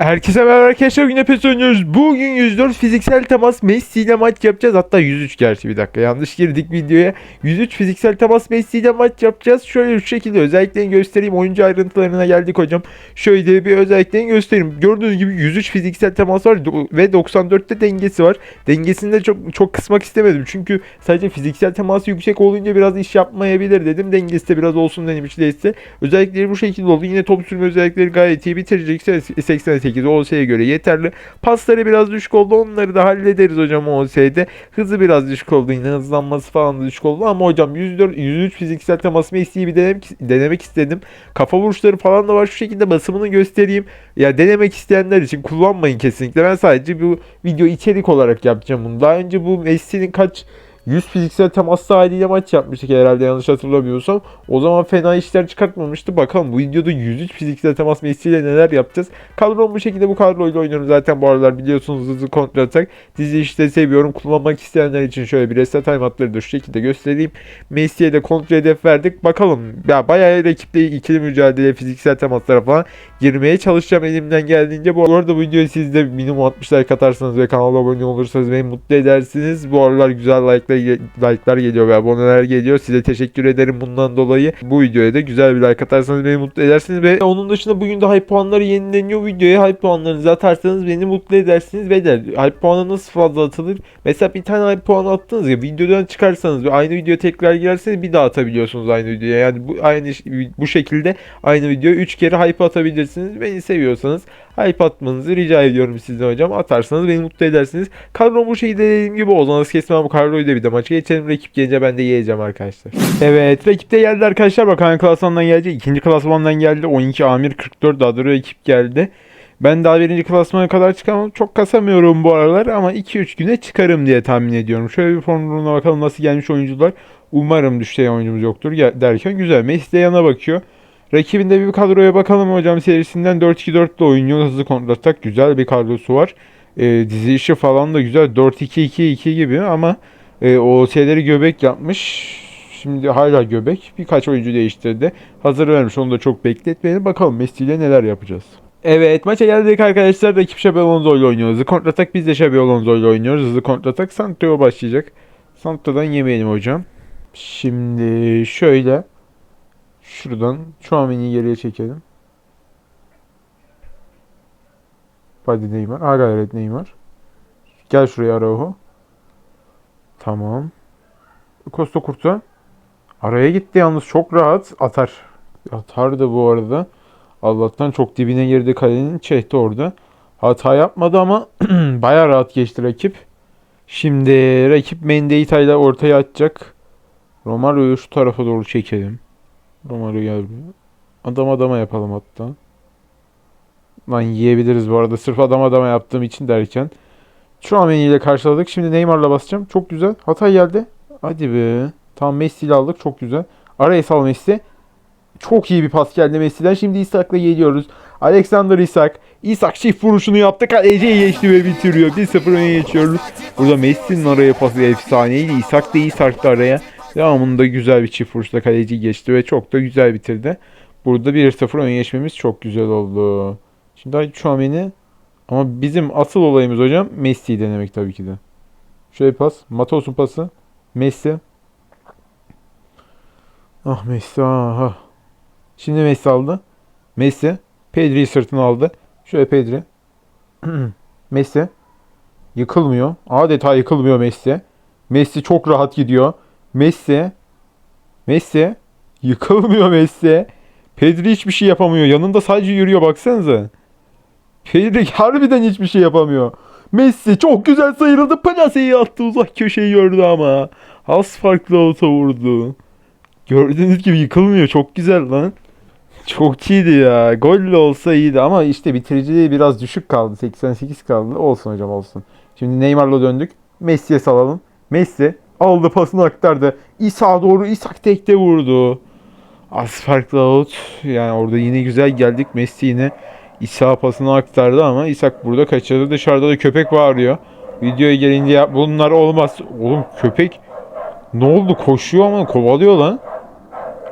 Herkese merhaba arkadaşlar yine PES oynuyoruz. Bugün 104 fiziksel temas Messi ile maç yapacağız. Hatta 103 gerçi bir dakika yanlış girdik videoya. 103 fiziksel temas Messi ile maç yapacağız. Şöyle şu şekilde özelliklerini göstereyim. Oyuncu ayrıntılarına geldik hocam. Şöyle bir özelliklerini göstereyim. Gördüğünüz gibi 103 fiziksel temas var ve 94'te dengesi var. Dengesini de çok çok kısmak istemedim. Çünkü sadece fiziksel teması yüksek olunca biraz iş yapmayabilir dedim. Dengesi de biraz olsun dedim değilse. Özellikleri bu şekilde oldu. Yine top sürme özellikleri gayet iyi bitirecek. 88 OS'ye göre yeterli. Pasları biraz düşük oldu. Onları da hallederiz hocam OS'de. Hızı biraz düşük oldu. Yine hızlanması falan da düşük oldu. Ama hocam 104, 103 fiziksel temas Messi'yi bir denemek, denemek istedim. Kafa vuruşları falan da var. Şu şekilde basımını göstereyim. Ya denemek isteyenler için kullanmayın kesinlikle. Ben sadece bu video içerik olarak yapacağım bunu. Daha önce bu Messi'nin kaç 100 fiziksel temas haliyle maç yapmıştık herhalde yanlış hatırlamıyorsam. O zaman fena işler çıkartmamıştı. Bakalım bu videoda 103 fiziksel temas Messi ile neler yapacağız. Kadrom bu şekilde bu kadroyla oynuyorum zaten bu aralar biliyorsunuz hızlı kontrol atak. Dizi işte seviyorum. Kullanmak isteyenler için şöyle bir reset time hatları da şu şekilde göstereyim. Messi'ye de kontrol hedef verdik. Bakalım ya bayağı rakiple ikili mücadele fiziksel temaslara falan girmeye çalışacağım elimden geldiğince. Bu arada bu videoyu siz de minimum 60 like atarsanız ve kanala abone olursanız beni mutlu edersiniz. Bu aralar güzel like'lar, like'lar geliyor ve aboneler geliyor. Size teşekkür ederim bundan dolayı. Bu videoya da güzel bir like atarsanız beni mutlu edersiniz ve onun dışında bugün de hype puanları yenileniyor. Videoya hype puanlarınızı atarsanız beni mutlu edersiniz de hype puanı nasıl fazla atılır? Mesela bir tane hype puanı attınız ya videodan çıkarsanız ve aynı video tekrar girerseniz bir daha atabiliyorsunuz aynı videoya. Yani bu aynı bu şekilde aynı videoya 3 kere hype atabilirsiniz. Beni seviyorsanız hype atmanızı rica ediyorum sizden hocam. Atarsanız beni mutlu edersiniz. Kadro bu şeyi de dediğim gibi o zaman kesmem bu kadroyu da bir de maça geçelim. Rakip gelince ben de yiyeceğim arkadaşlar. Evet rakip de geldi arkadaşlar. Bak klasmandan gelecek? İkinci klasmandan geldi. 12 Amir 44 Dadro ekip geldi. Ben daha birinci klasmana kadar çıkamam. Çok kasamıyorum bu aralar ama 2-3 güne çıkarım diye tahmin ediyorum. Şöyle bir form durumuna bakalım nasıl gelmiş oyuncular. Umarım düşte oyuncumuz yoktur derken güzel. Messi de yana bakıyor. Rakibinde bir kadroya bakalım hocam serisinden 4-2-4 ile oynuyor. Hızlı kontratak güzel bir kadrosu var. E, dizi işi falan da güzel. 4-2-2-2 gibi ama e, OS'leri göbek yapmış. Şimdi hala göbek. Birkaç oyuncu değiştirdi. Hazır vermiş. Onu da çok bekletmeyelim. Bakalım Messi ile neler yapacağız. Evet maça geldik arkadaşlar. Rakip Xabi Alonso ile oynuyor. Hızlı kontratak biz de Xabi Alonso ile oynuyoruz. Hızlı kontratak Santo'ya başlayacak. Santo'dan yemeyelim hocam. Şimdi şöyle. Şuradan Chouameni'yi geriye çekelim. Hadi Neymar. Ha gayret Neymar. Gel şuraya Araujo. Tamam. Costa Kurt'a. Araya gitti yalnız çok rahat atar. Atardı bu arada. Allah'tan çok dibine girdi kalenin. Çekti orada. Hata yapmadı ama baya rahat geçti rakip. Şimdi rakip Mendeita ile ortaya atacak. Romario'yu şu tarafa doğru çekelim. Romario gel buraya. Adam adama yapalım hatta. Lan yiyebiliriz bu arada. Sırf adam adama yaptığım için derken. Chouameni ile karşıladık. Şimdi Neymar'la basacağım. Çok güzel. Hata geldi. Hadi be. Tamam Messi ile aldık. Çok güzel. Araya sal Messi. Çok iyi bir pas geldi Messi'den. Şimdi Isak'la geliyoruz. Alexander Isak. Isak çift vuruşunu yaptı. Kaleciye geçti ve bitiriyor. 1-0 öne geçiyoruz. Burada Messi'nin araya pası efsaneydi. Isak da iyi sarktı araya. Devamında güzel bir çift vuruşla kaleciyi geçti ve çok da güzel bitirdi. Burada 1-0 öne geçmemiz çok güzel oldu. Şimdi hadi Chouameni. Ama bizim asıl olayımız hocam Messi'yi denemek tabii ki de. Şöyle pas. Matos'un pası. Messi. Ah Messi aha. Şimdi Messi aldı. Messi. Pedri'yi sırtına aldı. Şöyle Pedri. Messi. Yıkılmıyor. Adeta yıkılmıyor Messi. Messi çok rahat gidiyor. Messi. Messi. Yıkılmıyor Messi. Pedri hiçbir şey yapamıyor. Yanında sadece yürüyor baksanıza. Pedri harbiden hiçbir şey yapamıyor. Messi çok güzel sıyrıldı. Plaseyi attı. Uzak köşeyi gördü ama. Az farklı olsa vurdu. Gördüğünüz gibi yıkılmıyor. Çok güzel lan. Çok iyiydi ya. Golle olsa iyiydi ama işte bitiriciliği biraz düşük kaldı. 88 kaldı. Olsun hocam olsun. Şimdi Neymar'la döndük. Messi'ye salalım. Messi aldı pasını aktardı. İsa doğru İsak tekte vurdu. Az farklı out. Yani orada yine güzel geldik. Messi yine İsa pasını aktardı ama İsak burada kaçırdı. Dışarıda da köpek bağırıyor. Videoya gelince ya bunlar olmaz. Oğlum köpek ne oldu? Koşuyor ama kovalıyor lan.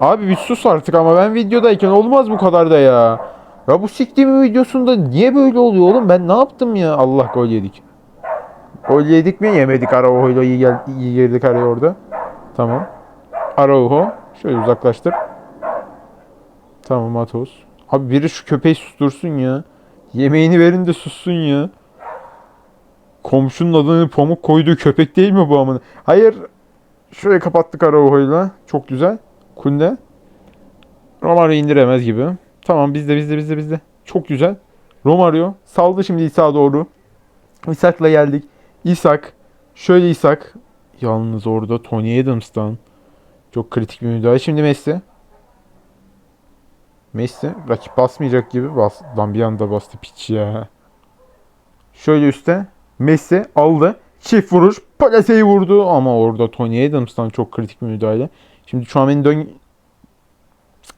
Abi bir sus artık ama ben videodayken olmaz bu kadar da ya. Ya bu siktiğimin videosunda niye böyle oluyor oğlum? Ben ne yaptım ya? Allah gol yedik. Gol yedik mi? Yemedik. Araujo'yla iyi, gel iyi girdik araya orada. Tamam. Araujo. Şöyle uzaklaştır. Tamam Atos. Abi biri şu köpeği sustursun ya. Yemeğini verin de sussun ya. Komşunun adını pamuk koyduğu köpek değil mi bu amına? Hayır. Şöyle kapattık Araujo'yla. Çok güzel. Kunde. Romario indiremez gibi. Tamam bizde bizde bizde bizde. Çok güzel. Romario saldı şimdi İsa doğru. İshak'la geldik. İshak. Şöyle İshak. Yalnız orada Tony Adams'tan. Çok kritik bir müdahale. Şimdi Messi. Messi. Rakip basmayacak gibi. Bas. Lan bir anda bastı piç ya. Şöyle üstte. Messi aldı. Çift vuruş. Palace'yi vurdu. Ama orada Tony Adams'tan çok kritik bir müdahale. Şimdi Chouameni dön...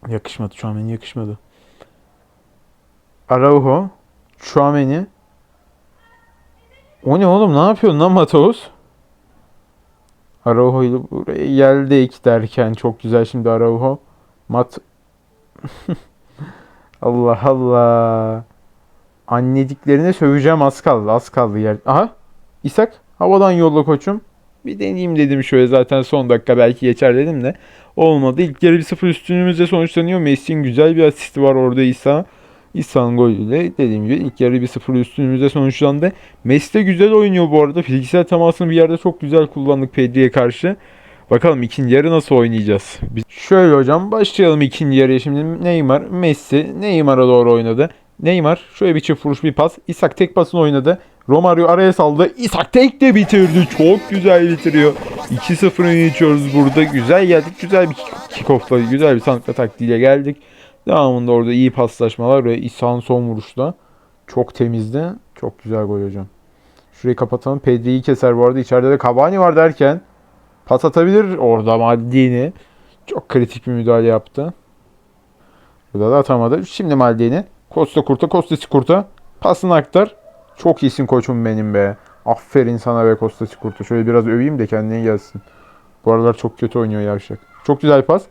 Yakışmadı. Chouameni yakışmadı. Araujo. Chouameni. O ne oğlum? Ne yapıyorsun lan Matos? Araujo ile buraya geldik derken çok güzel şimdi Araujo. Mat Allah Allah. Annediklerine söveceğim az kaldı. Az kaldı yer. Aha. İshak havadan yolla koçum. Bir deneyeyim dedim şöyle zaten son dakika belki geçer dedim de. Olmadı. İlk yarı bir sıfır üstünlüğümüzle sonuçlanıyor. Messi'nin güzel bir asisti var orada İsa. İsa'nın golüyle dediğim gibi ilk yarı bir sıfır üstünlüğümüzle sonuçlandı. Messi de güzel oynuyor bu arada. Fiziksel temasını bir yerde çok güzel kullandık Pedri'ye karşı. Bakalım ikinci yarı nasıl oynayacağız? Biz... Şöyle hocam başlayalım ikinci yarıya. Şimdi Neymar, Messi Neymar'a doğru oynadı. Neymar şöyle bir çift vuruş bir pas. İshak tek pasını oynadı. Romario araya saldı. İshak tek de bitirdi. Çok güzel bitiriyor. 2-0 öne geçiyoruz burada. Güzel geldik. Güzel bir kickoff'la, güzel bir santra taktiğiyle geldik. Devamında orada iyi paslaşmalar ve İshak'ın son vuruşla. Çok temizdi. Çok güzel gol hocam. Şurayı kapatalım. Pedri'yi keser bu arada. İçeride de Cavani var derken pas atabilir. Orada Maldini. Çok kritik bir müdahale yaptı. Burada da atamadı. Şimdi Maldini. Costa Kurta, Costa Kurta. Pasını aktar. Çok iyisin koçum benim be. Aferin sana be Costa Kurta. Şöyle biraz öveyim de kendine gelsin. Bu aralar çok kötü oynuyor yavşak. Çok güzel pas.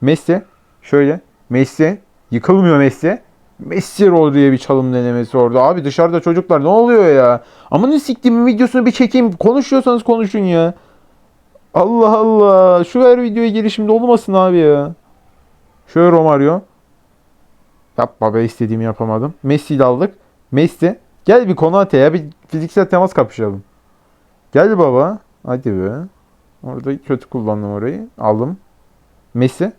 Messi. Şöyle. Messi. Yıkılmıyor Messi. Messi Rodri'ye bir çalım denemesi orada. Abi dışarıda çocuklar ne oluyor ya? Ama ne siktiğimin videosunu bir çekeyim. Konuşuyorsanız konuşun ya. Allah Allah. Şu her videoya girişimde olmasın abi ya. Şöyle Romario. Yapma be istediğimi yapamadım. Messi ile aldık. Messi. Gel bir Konate'ye bir fiziksel temas kapışalım. Gel baba. Hadi be. Orada kötü kullandım orayı. Aldım. Messi.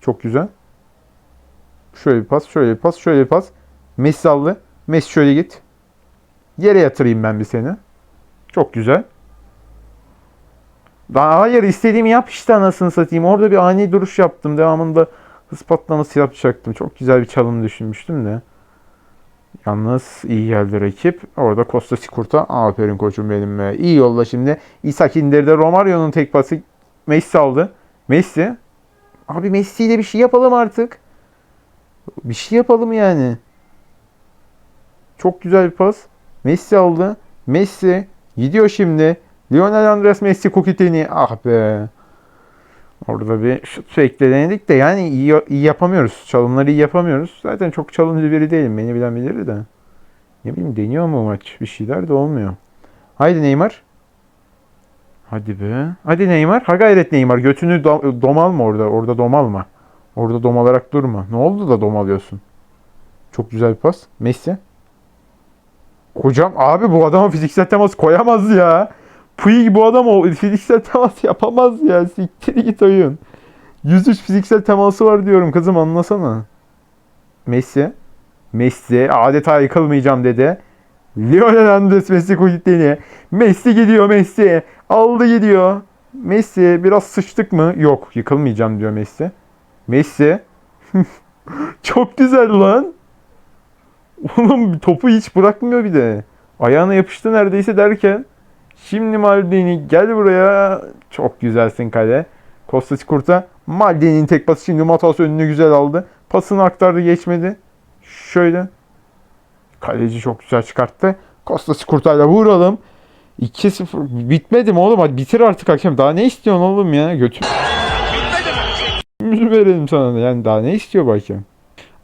Çok güzel. Şöyle bir pas, şöyle bir pas, şöyle bir pas. Messi aldı. Messi şöyle git. Yere yatırayım ben bir seni. Çok güzel. Daha hayır istediğimi yap işte anasını satayım. Orada bir ani duruş yaptım. Devamında hız patlaması yapacaktım. Çok güzel bir çalım düşünmüştüm de. Yalnız iyi geldi rakip. Orada Costa Sikurta. Aferin koçum benim be. İyi yolla şimdi. İshak indirdi. Romario'nun tek pası Messi aldı. Messi. Abi Messi ile bir şey yapalım artık. Bir şey yapalım yani. Çok güzel bir pas. Messi aldı. Messi gidiyor şimdi. Lionel Andres Messi Kukitini. Ah be. Orada bir şut ekle denedik de yani iyi, iyi yapamıyoruz. Çalımları iyi yapamıyoruz. Zaten çok çalımcı biri değilim. Beni bilen bilir de. Ne bileyim deniyor mu maç? Bir şeyler de olmuyor. Haydi Neymar. Hadi be. Hadi Neymar. Ha gayret Neymar. Götünü do- domalma orada. Orada domalma. Orada domalarak durma. Ne oldu da domalıyorsun? Çok güzel bir pas. Messi. Hocam abi bu adama fiziksel temas koyamaz ya. Puig bu adam o fiziksel temas yapamaz ya. Siktir git oyun. 103 fiziksel teması var diyorum kızım anlasana. Messi. Messi adeta yıkılmayacağım dedi. Lionel Andres Messi kulüplerini. Messi gidiyor Messi. Aldı gidiyor. Messi biraz sıçtık mı? Yok yıkılmayacağım diyor Messi. Messi. Çok güzel lan. Oğlum topu hiç bırakmıyor bir de. Ayağına yapıştı neredeyse derken. Şimdi Maldini gel buraya. Çok güzelsin kale. Kostas Kurt'a. Maldini'nin tek pası şimdi Matas önünü güzel aldı. Pasını aktardı geçmedi. Şöyle. Kaleci çok güzel çıkarttı. Kostas Kurt'ayla vuralım. 2-0. Bitmedi mi oğlum? Hadi bitir artık hakem. Daha ne istiyorsun oğlum ya? Götür. Yüzü verelim sana. Yani daha ne istiyor hakem?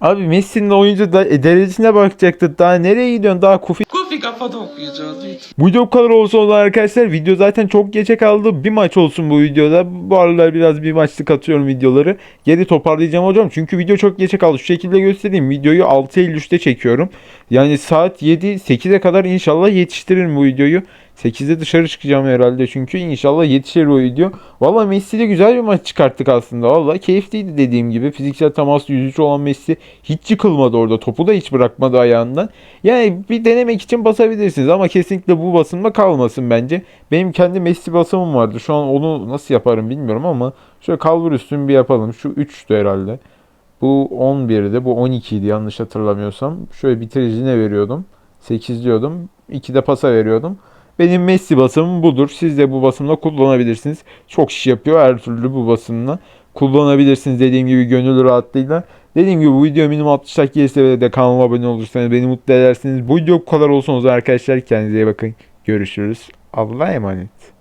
Abi Messi'nin oyuncu da, e, derecesine bakacaktık. Daha nereye gidiyorsun? Daha kufi Kofi kafada okuyacağız. Bu video bu kadar olsun o zaman arkadaşlar. Video zaten çok geçe kaldı. Bir maç olsun bu videoda. Bu aralar biraz bir maçlık atıyorum videoları. Geri toparlayacağım hocam. Çünkü video çok geçe kaldı. Şu şekilde göstereyim. Videoyu 6.53'te çekiyorum. Yani saat 7-8'e kadar inşallah yetiştiririm bu videoyu. 8'de dışarı çıkacağım herhalde çünkü inşallah yetişir o video. Valla Messi ile güzel bir maç çıkarttık aslında. Valla keyifliydi dediğim gibi. Fiziksel temas 103 olan Messi hiç yıkılmadı orada. Topu da hiç bırakmadı ayağından. Yani bir denemek için basabilirsiniz ama kesinlikle bu basınma kalmasın bence. Benim kendi Messi basımım vardı. Şu an onu nasıl yaparım bilmiyorum ama şöyle kalbur üstünü bir yapalım. Şu 3'tü herhalde. Bu 11'di. Bu 12'ydi yanlış hatırlamıyorsam. Şöyle bitiricine veriyordum. 8 diyordum. 2 de pasa veriyordum. Benim Messi basımım budur. Siz de bu basımla kullanabilirsiniz. Çok iş yapıyor her türlü bu basımla. Kullanabilirsiniz dediğim gibi gönül rahatlığıyla. Dediğim gibi bu video minimum 60 like gelirse ve de kanalıma abone olursanız beni mutlu edersiniz. Bu video bu kadar olsun o zaman arkadaşlar. Kendinize iyi bakın. Görüşürüz. Allah'a emanet.